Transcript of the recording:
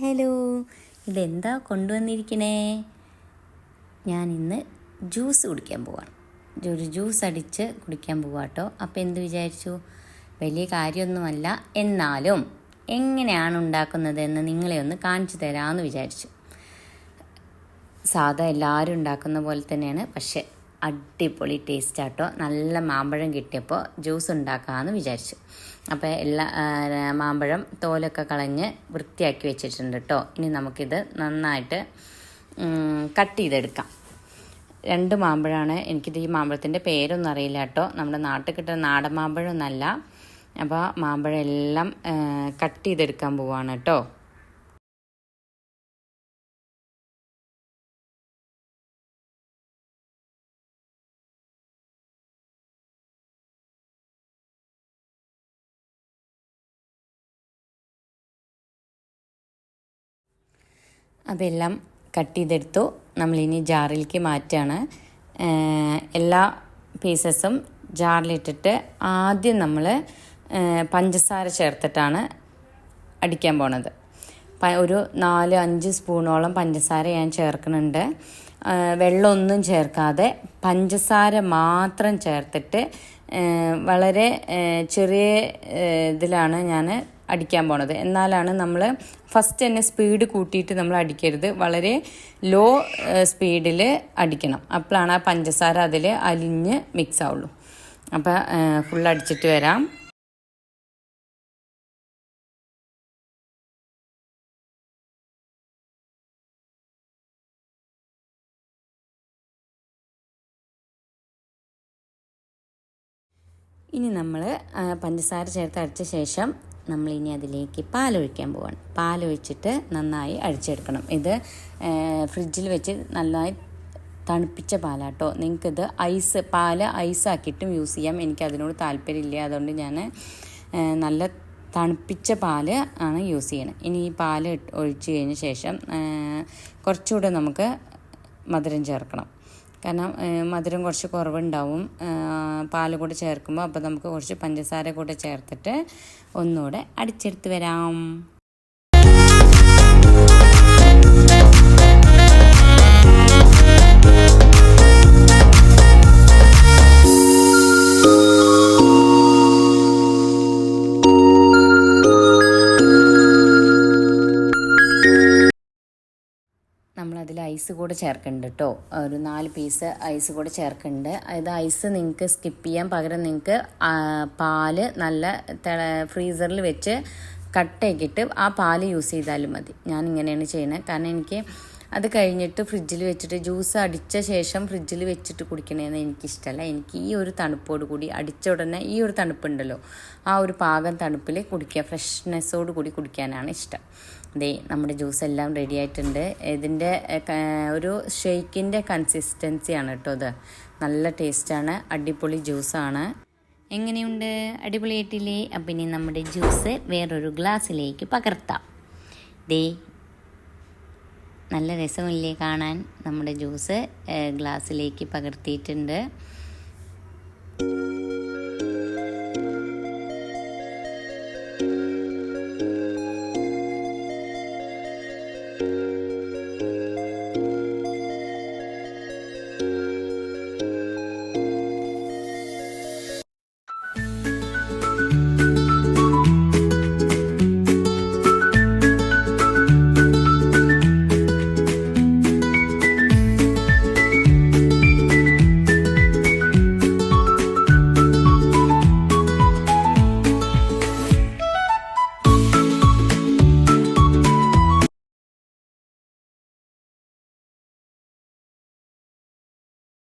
Hello. ഇതെന്താ കൊണ്ടുവന്നിരിക്കണേ? ഞാൻ ഇന്ന് ജ്യൂസ് കുടിക്കാൻ പോവാണ്. ഒരു ജ്യൂസ് അടിച്ച് കുടിക്കാൻ പോവാ കേട്ടോ അപ്പോൾ എന്ത് വിചാരിച്ചു? വലിയ കാര്യമൊന്നുമല്ല. എന്നാലും എങ്ങനെയാണ് ഉണ്ടാക്കുന്നതെന്ന് നിങ്ങളെ ഒന്ന് കാണിച്ചു തരാമെന്ന് വിചാരിച്ചു. സാധാ എല്ലാവരും ഉണ്ടാക്കുന്ന പോലെ തന്നെയാണ്. പക്ഷെ അടിപൊളി ടേസ്റ്റ് ആട്ടോ. നല്ല മാമ്പഴം കിട്ടിയപ്പോൾ ജ്യൂസ് ഉണ്ടാക്കാമെന്ന് വിചാരിച്ചു. അപ്പോൾ എല്ലാ മാമ്പഴം തോലൊക്കെ കളഞ്ഞ് വൃത്തിയാക്കി വെച്ചിട്ടുണ്ട് കേട്ടോ ഇനി നമുക്കിത് നന്നായിട്ട് കട്ട് ചെയ്തെടുക്കാം. രണ്ട് മാമ്പഴമാണ് എനിക്കിത് ഈ മാമ്പഴത്തിന്റെ പേരൊന്നും അറിയില്ല കേട്ടോ നമ്മുടെ നാട്ടിൽ കിട്ടുന്ന നാടൻ മാമ്പഴം ഒന്നല്ല. അപ്പോൾ മാമ്പഴം എല്ലാം കട്ട് ചെയ്തെടുക്കാൻ പോവാണ് കേട്ടോ അതെല്ലാം കട്ട് ചെയ്തെടുത്തു. നമ്മളിനി ജാറിലേക്ക് മാറ്റുകയാണ് എല്ലാ പീസസും ജാറിലിട്ടിട്ട് ആദ്യം നമ്മൾ പഞ്ചസാര ചേർത്തിട്ടാണ് അടിക്കാൻ പോണത്. ഒരു നാല് അഞ്ച് സ്പൂണോളം പഞ്ചസാര ഞാൻ ചേർക്കുന്നുണ്ട് വെള്ളമൊന്നും ചേർക്കാതെ പഞ്ചസാര മാത്രം ചേർത്തിട്ട് വളരെ ചെറിയ ഇതിലാണ് ഞാൻ അടിക്കാൻ പോണത്. എന്നാലാണ് നമ്മൾ ഫസ്റ്റ് തന്നെ സ്പീഡ് കൂട്ടിയിട്ട് നമ്മൾ അടിക്കരുത്. വളരെ ലോ സ്പീഡിൽ അടിക്കണം. അപ്പോഴാണ് ആ പഞ്ചസാര അതിൽ അലിഞ്ഞ് മിക്സ് ആവുള്ളൂ. അപ്പോൾ ഫുൾ അടിച്ചിട്ട് വരാം. ഇനി നമ്മൾ പഞ്ചസാര ചേർത്ത് അടിച്ച ശേഷം നമ്മൾ ഇനി അതിലേക്ക് പാലൊഴിക്കാൻ പോവാണ്. പാലൊഴിച്ചിട്ട് നന്നായി അഴിച്ചെടുക്കണം ഇത് ഫ്രിഡ്ജിൽ വെച്ച് നന്നായി തണുപ്പിച്ച പാലാട്ടോ. നിങ്ങൾക്കിത് ഐസ് പാൽ ഐസാക്കിയിട്ടും യൂസ് ചെയ്യാം. എനിക്ക് അതിനോട് താല്പര്യമില്ല. അതുകൊണ്ട് ഞാൻ നല്ല തണുപ്പിച്ച പാൽ ആണ് യൂസ് ചെയ്യണത് ഇനി ഈ പാൽ ഒഴിച്ചു കഴിഞ്ഞ ശേഷം കുറച്ചുകൂടെ നമുക്ക് മധുരം ചേർക്കണം. കാരണം മധുരം കുറച്ച് കുറവുണ്ടാവും. പാൽ കൂടെ ചേർക്കുമ്പോൾ അപ്പോൾ നമുക്ക് കുറച്ച് പഞ്ചസാര കൂടെ ചേർത്തിട്ട് ഒന്നുകൂടെ അടിച്ചെടുത്ത് വരാം. നമ്മളതിൽ ഐസ് കൂടെ ചേർക്കുന്നുണ്ട് കേട്ടോ. ഒരു നാല് പീസ് ഐസ് കൂടെ ചേർക്കുന്നുണ്ട്. അതായത് ഐസ് നിങ്ങൾക്ക് സ്കിപ്പ് ചെയ്യാൻ പകരം നിങ്ങൾക്ക് പാൽ നല്ല ഫ്രീസറിൽ വെച്ച് കട്ടയാക്കിയിട്ട് ആ പാൽ യൂസ് ചെയ്താലും മതി. ഞാൻ ഇങ്ങനെയാണ് ചെയ്യുന്നത്. കാരണം എനിക്ക് അത് കഴിഞ്ഞിട്ട് ഫ്രിഡ്ജിൽ വെച്ചിട്ട് ജ്യൂസ് അടിച്ച ശേഷം ഫ്രിഡ്ജിൽ വെച്ചിട്ട് കുടിക്കണേന്ന് എനിക്കിഷ്ടമല്ല എനിക്ക് ഈ ഒരു തണുപ്പോട് കൂടി അടിച്ച ഉടനെ ഈ ഒരു തണുപ്പുണ്ടല്ലോ ആ ഒരു പാകം തണുപ്പിൽ കുടിക്കുക ഫ്രഷ്നെസ്സോട് കൂടി കുടിക്കാനാണ് ഇഷ്ടം. ദേ നമ്മുടെ ജ്യൂസ് എല്ലാം റെഡി ആയിട്ടുണ്ട്. ഇതിന്റെ ഒരു ഷെയ്ക്കിന്റെ കൺസിസ്റ്റൻസിയാണ് കേട്ടോ ഇത്. നല്ല ടേസ്റ്റാണ് അടിപൊളി ജ്യൂസാണ്. എങ്ങനെയുണ്ട്? അടിപൊളിയായിട്ടില്ലേ? അപ്പം ഇനി നമ്മുടെ ജ്യൂസ് വേറൊരു ഗ്ലാസ്സിലേക്ക് പകർത്താം. ദേ നല്ല രസമില്ലേ കാണാൻ? നമ്മുടെ ജ്യൂസ് ഗ്ലാസ്സിലേക്ക് പകർത്തിയിട്ടുണ്ട്.